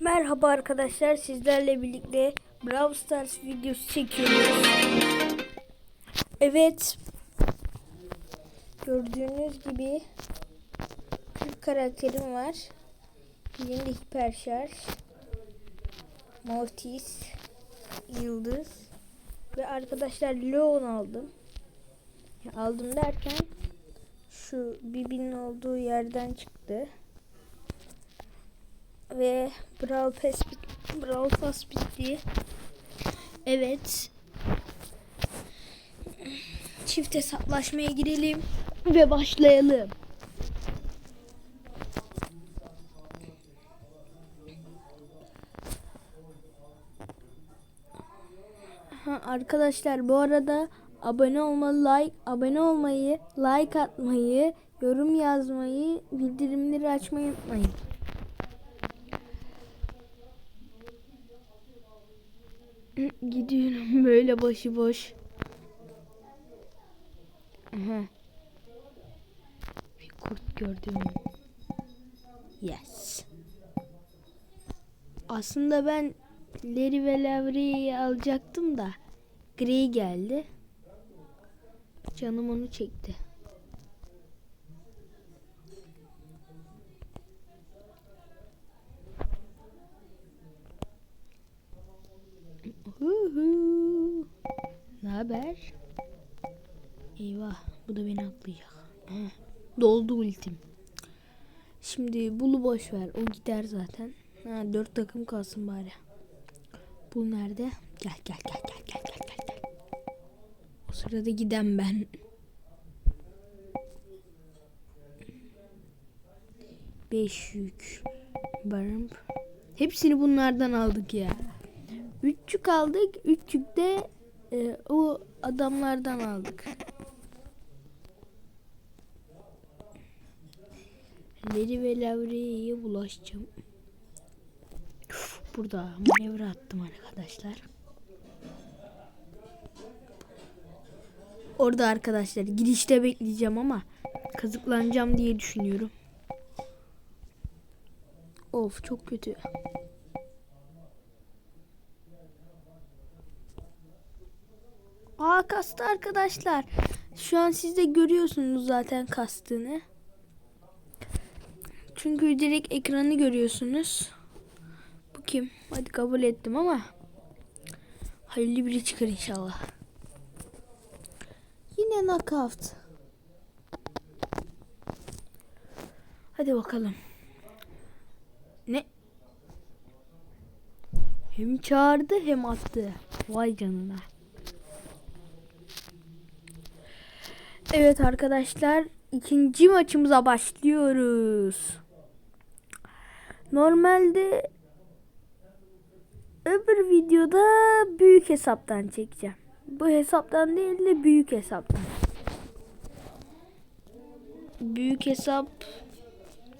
Merhaba arkadaşlar sizlerle birlikte Brawl Stars videosu çekiyoruz. Evet. Gördüğünüz gibi 40 karakterim var. Birinde hiper şarj, Mortis, Yıldız ve arkadaşlar Leon aldım. Aldım derken şu Bibi'nin olduğu yerden çıktı ve Brawl Pass bit- Brawl Pass bitti. Evet. Çift hesaplaşmaya girelim ve başlayalım. Ha, arkadaşlar bu arada abone olmalı, like, abone olmayı, like atmayı, yorum yazmayı, bildirimleri açmayı unutmayın. Gidiyorum böyle başıboş. Aha. Bir kurt gördüm. Yes. Aslında ben Larry ve Lavri'yi alacaktım da Gray geldi. Canım onu çekti. Huhu. Ne haber? Eyvah, bu da beni aklayacak. Heh, doldu ultim. Şimdi bulu boş ver, o gider zaten. Ha, dört takım kalsın bari. Bu nerede? Gel gel gel gel gel gel gel gel. O sırada giden ben. Beş yük. Barım. Hepsini bunlardan aldık ya. Üççük aldık. Üççük de e, o adamlardan aldık. Leri ve Lavriye'ye bulaşacağım. Burada manevra attım arkadaşlar. Orada arkadaşlar girişte bekleyeceğim ama kazıklanacağım diye düşünüyorum. Of çok kötü. Aa kastı arkadaşlar. Şu an siz de görüyorsunuz zaten kastığını. Çünkü direkt ekranı görüyorsunuz. Bu kim? Hadi kabul ettim ama hayırlı biri çıkar inşallah. Yine knockout. Hadi bakalım. Ne? Hem çağırdı hem attı. Vay canına. Evet arkadaşlar ikinci maçımıza başlıyoruz. Normalde öbür videoda büyük hesaptan çekeceğim. Bu hesaptan değil de büyük hesaptan. Büyük hesap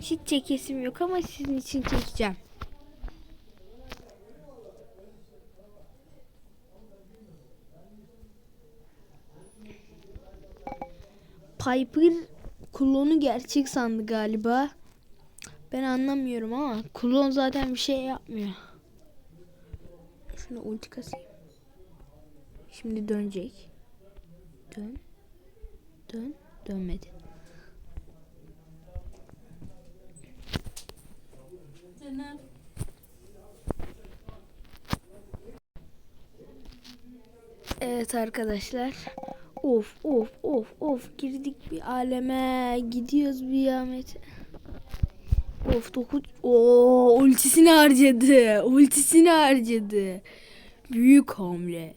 hiç çekesim yok ama sizin için çekeceğim. Piper klonu gerçek sandı galiba. Ben anlamıyorum ama klon zaten bir şey yapmıyor. Şunu ulti kasayım. Şimdi dönecek. Dön. Dön. Dönmedi. Evet arkadaşlar. Of of of of girdik bir aleme gidiyoruz bir Ahmet. Of dokuz. Oo ultisini harcadı. Ultisini harcadı. Büyük hamle.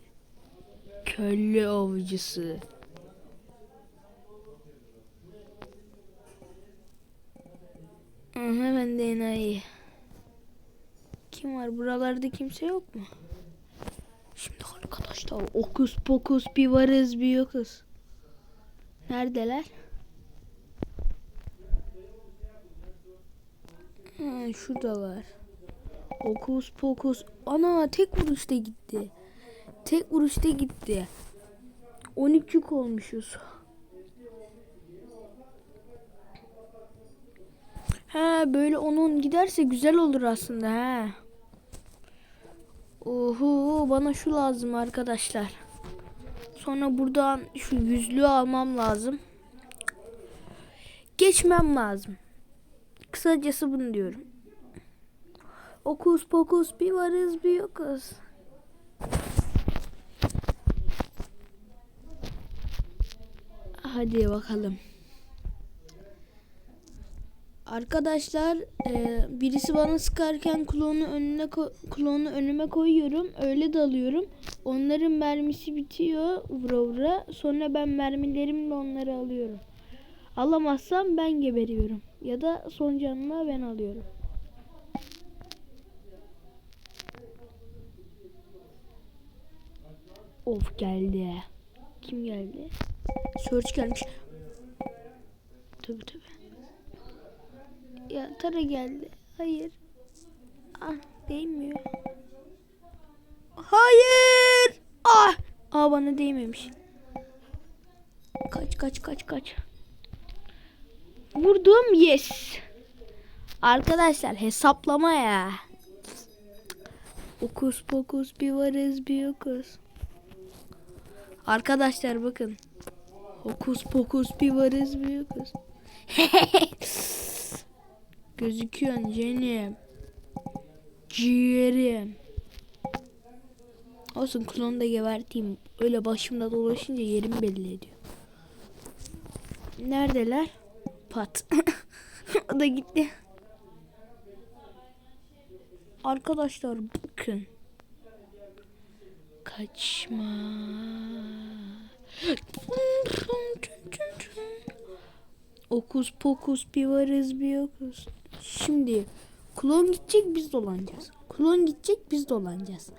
Kölle avcısı. Hemen de enayi. Kim var? Buralarda kimse yok mu? Şimdi arkadaşlar okus pokus bir varız bir yokuz. Neredeler? Ha, şuradalar. Okus pokus. Ana tek vuruşta gitti. Tek vuruşta gitti. 13 yük olmuşuz. Ha böyle onun giderse güzel olur aslında ha. Oho bana şu lazım arkadaşlar. Sonra buradan şu yüzlüğü almam lazım. Geçmem lazım. Kısacası bunu diyorum. Okus pokus bir varız bir yokuz. Hadi bakalım. Arkadaşlar e, birisi bana sıkarken klonu önüne klonu önüme koyuyorum. Öyle dalıyorum. Onların mermisi bitiyor vura vura. Sonra ben mermilerimle onları alıyorum. Alamazsam ben geberiyorum. Ya da son canını ben alıyorum. Of geldi. Kim geldi? Search gelmiş. Tabii tabii. Ya Tara geldi. Hayır. Ah değmiyor. Hayır. Ah. Aa bana değmemiş. Kaç kaç kaç kaç. Vurdum yes. Arkadaşlar hesaplama ya. Okus pokus bir varız bir yokuz. Arkadaşlar bakın. Hokus pokus bir varız bir yokuz. Gözüküyorsun canım. Ciğerim. Olsun klonu da geberteyim. Öyle başımda dolaşınca yerimi belli ediyor. Neredeler? Pat. o da gitti. Arkadaşlar bakın. Kaçma. Okus pokus bir varız bir yokuz. Şimdi klon gidecek biz dolanacağız. Klon gidecek biz dolanacağız.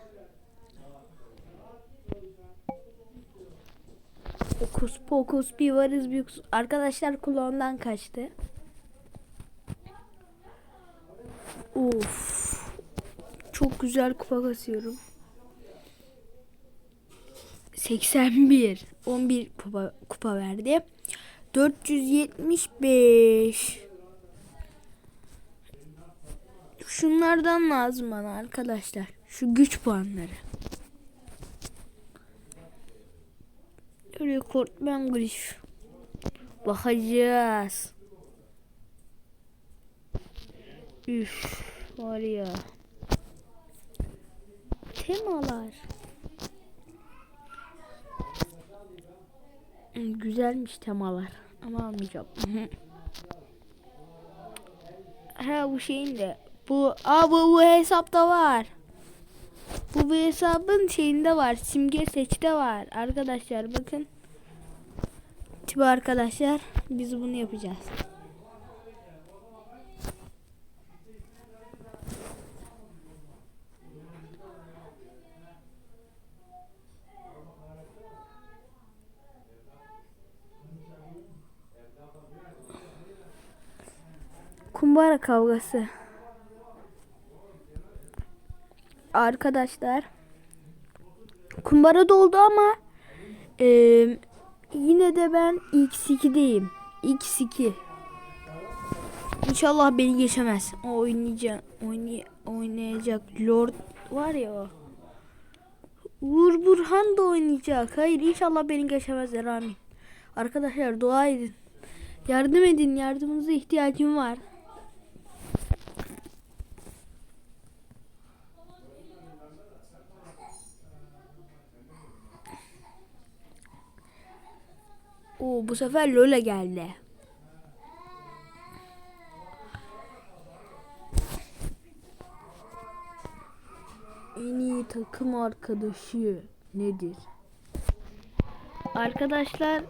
Okus pokus bir varız yokuz. Arkadaşlar klondan kaçtı. Of. Çok güzel kupa kasıyorum. 81. 11 kupa, kupa verdi. 475. Şunlardan lazım bana arkadaşlar. Şu güç puanları. Rekortmen grif. Bakacağız. Üf var ya. Temalar. Güzelmiş temalar. Ama almayacağım. ha bu şeyin de. Bu, aa bu, bu hesapta var. Bu bu hesabın şeyinde var. Simge seçte var. Arkadaşlar bakın. Tipi arkadaşlar. Biz bunu yapacağız. Kumbara kavgası. Arkadaşlar. Kumbara doldu ama eee, yine de ben X2'deyim. X2. İnşallah beni geçemez. O oynayacak, oynay, oynayacak Lord var ya o. Uğur Burhan da oynayacak. Hayır inşallah beni geçemezler amin. Arkadaşlar dua edin. Yardım edin. Yardımınıza ihtiyacım var. Oo bu sefer Lola geldi. En iyi takım arkadaşı nedir? Arkadaşlar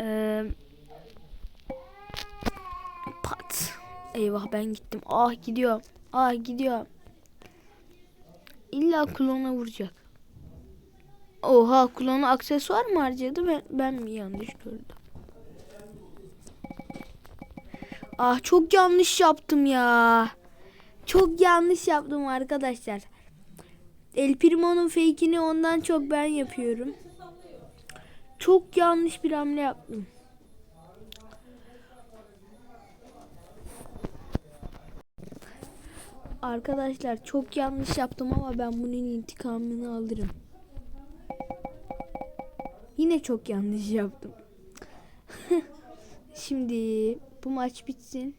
eee pat. Eyvah ben gittim. Ah gidiyorum. Ah gidiyorum. İlla klona vuracak. Oha klona aksesuar mı harcadı ben, ben mi yanlış gördüm? Ah çok yanlış yaptım ya. Çok yanlış yaptım arkadaşlar. El Primo'nun fake'ini ondan çok ben yapıyorum. Çok yanlış bir hamle yaptım. Arkadaşlar çok yanlış yaptım ama ben bunun intikamını alırım. Yine çok yanlış yaptım. Şimdi bu maç bitsin.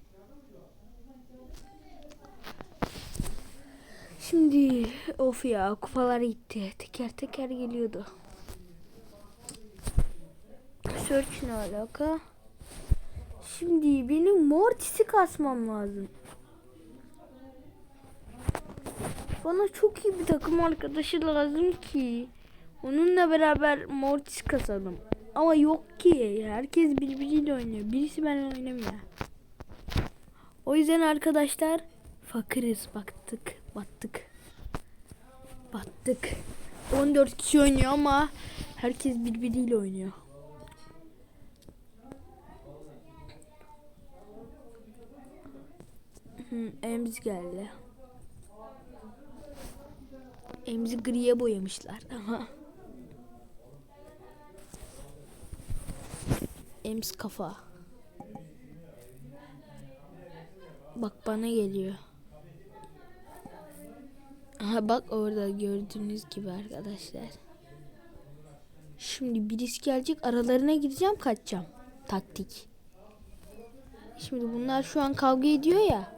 Şimdi of ya kupalar gitti. Teker teker geliyordu. Search ne alaka? Şimdi benim Mortis'i kasmam lazım. Bana çok iyi bir takım arkadaşı lazım ki. Onunla beraber Mortis kasalım. Ama yok ki. Herkes birbiriyle oynuyor. Birisi benimle oynamıyor. O yüzden arkadaşlar fakiriz. Baktık. Battık. Battık. 14 kişi oynuyor ama herkes birbiriyle oynuyor. Hı, Ems geldi. Emzi griye boyamışlar. Aha. Ems kafa. Bak bana geliyor. Aha bak orada gördüğünüz gibi arkadaşlar. Şimdi birisi gelecek aralarına gireceğim kaçacağım. Taktik. Şimdi bunlar şu an kavga ediyor ya.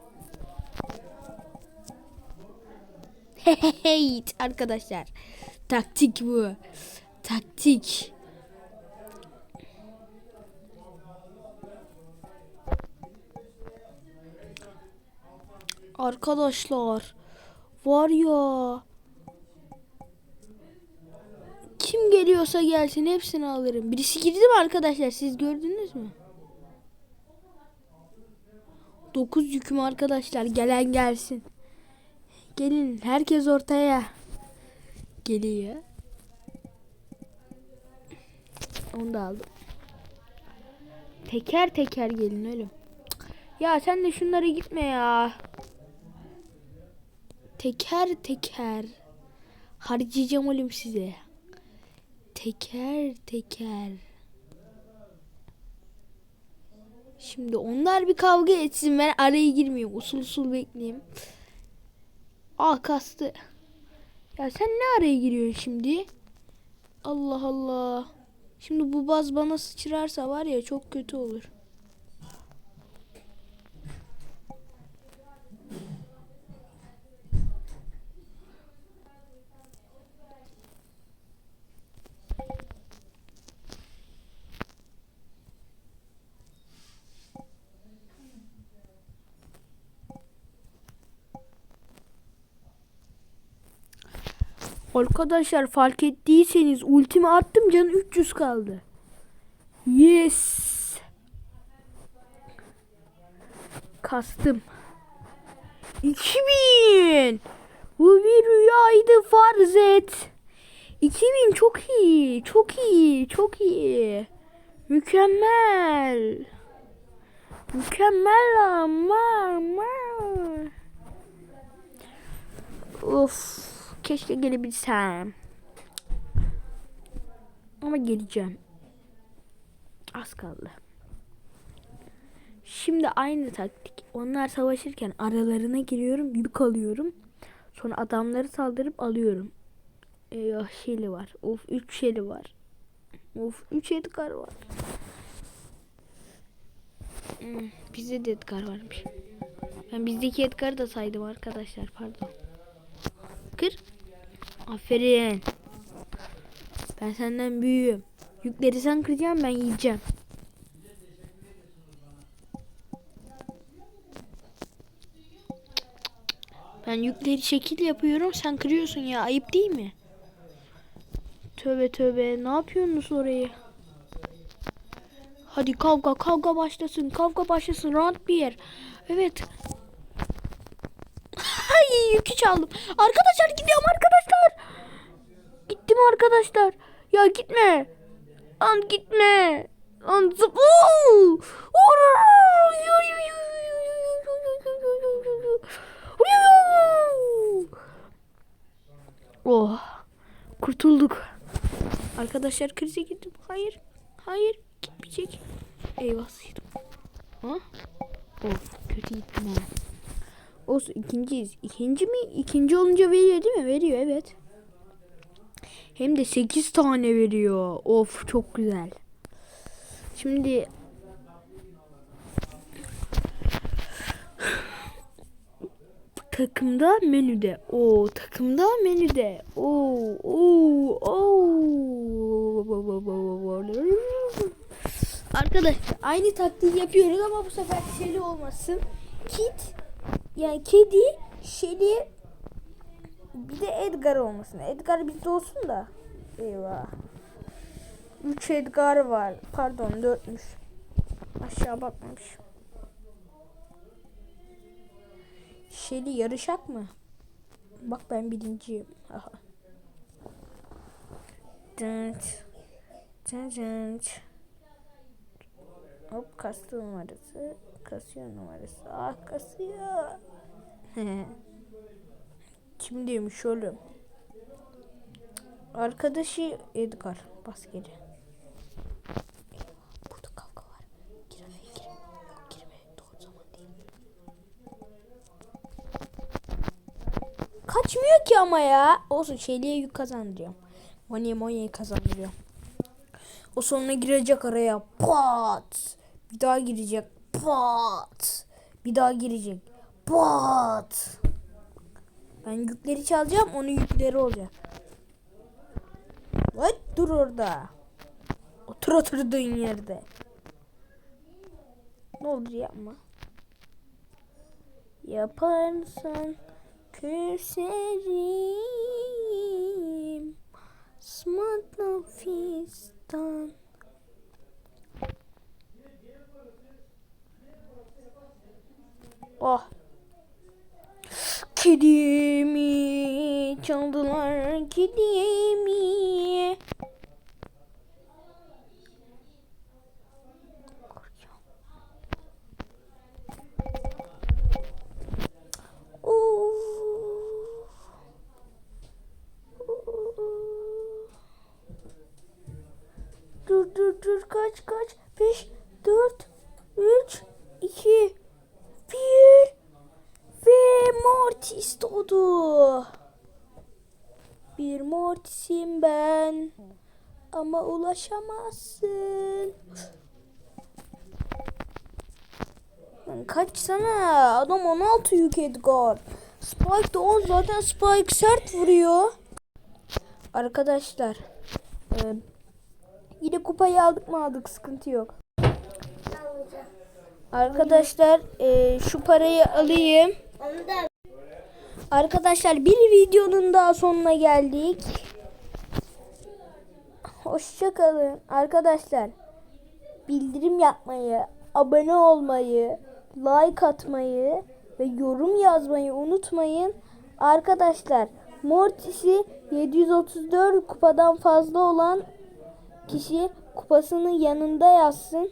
Hey arkadaşlar. Taktik bu. Taktik. Arkadaşlar var ya kim geliyorsa gelsin hepsini alırım. Birisi girdi mi arkadaşlar siz gördünüz mü? 9 yüküm arkadaşlar gelen gelsin. Gelin herkes ortaya. Geliyor. Onu da aldım. Teker teker gelin oğlum. Ya sen de şunlara gitme ya. Teker teker. Harcayacağım oğlum size. Teker teker. Şimdi onlar bir kavga etsin ben araya girmeyeyim. Usul usul bekleyeyim. Ah kastı. Ya sen ne araya giriyorsun şimdi? Allah Allah. Şimdi bu baz bana sıçrarsa var ya çok kötü olur. Arkadaşlar fark ettiyseniz ultimi attım canı 300 kaldı. Yes. Kastım. 2000. Bu bir rüyaydı farz et. 2000 çok iyi. Çok iyi. Çok iyi. Mükemmel. Mükemmel ama. ama. Of. Keşke gelebilsem. Ama geleceğim. Az kaldı. Şimdi aynı taktik. Onlar savaşırken aralarına giriyorum, yük alıyorum. Sonra adamları saldırıp alıyorum. Eyvah şeyli var. Of 3 şeyli var. Of 3 Edgar var. Hmm, bizde de Edgar varmış. Ben bizdeki Edgar'ı da saydım arkadaşlar pardon. Kır. Aferin. Ben senden büyüğüm. Yükleri sen kıracaksın ben yiyeceğim. Ben yükleri şekil yapıyorum sen kırıyorsun ya ayıp değil mi? Tövbe tövbe ne yapıyorsunuz orayı? Hadi kavga kavga başlasın kavga başlasın round bir yer. Evet. Ay yükü çaldım. Arkadaşlar gidiyorum arkadaşlar. Gittim arkadaşlar. Ya gitme. Lan gitme. Lan zıp. Oh. Kurtulduk. Arkadaşlar krize girdim. Hayır. Hayır. Gitmeyecek. Eyvah. Ha? Of kötü gittim. Olsun ikinciyiz. İkinci mi? İkinci olunca veriyor değil mi? Veriyor evet. Hem de 8 tane veriyor. Of çok güzel. Şimdi takımda menüde. O takımda menüde. O o o. Arkadaşlar aynı taktiği yapıyoruz ama bu sefer Shelly olmasın. Kit yani kedi Shelly bir de Edgar olmasın. Edgar bizde olsun da. Eyvah. 3 Edgar var. Pardon 4'müş. Aşağı bakmamış. Shelly yarışak mı? Bak ben birinciyim. Aha. Dınç. Dınç. Hop kastı numarası. Kasıyor numarası. Ah kasıyor. Kimdeymiş oğlum? Arkadaşı Edgar. Bas geri. Burada kavga var. Girme girme. Yok girme. Doğru zaman değil. Kaçmıyor ki ama ya. Olsun şeyliğe yük kazandırıyor. Money money kazandırıyor. O sonra girecek araya. Pat. Bir daha girecek. Pat. Bir daha girecek. Pat. Ben yükleri çalacağım. Onun yükleri olacak. What? Dur orada. Otur oturduğun yerde. Ne olur yapma. Yaparsan küserim. Smartla fistan. Oh. Kedimi çaldılar kedimi. Dur dur dur kaç kaç 5 4 3 2 1 ve Mortis doğdu. Bir Mortis'im ben. Ama ulaşamazsın. Lan kaçsana. Adam 16 yük Edgar. Spike de 10 zaten Spike sert vuruyor. Arkadaşlar. e, yine kupayı aldık mı aldık sıkıntı yok. Arkadaşlar e, şu parayı alayım. Arkadaşlar bir videonun daha sonuna geldik. Hoşçakalın arkadaşlar. Bildirim yapmayı, abone olmayı, like atmayı ve yorum yazmayı unutmayın. Arkadaşlar Mortis'i 734 kupadan fazla olan kişi kupasının yanında yazsın.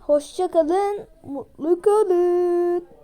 Hoşçakalın, mutlu kalın.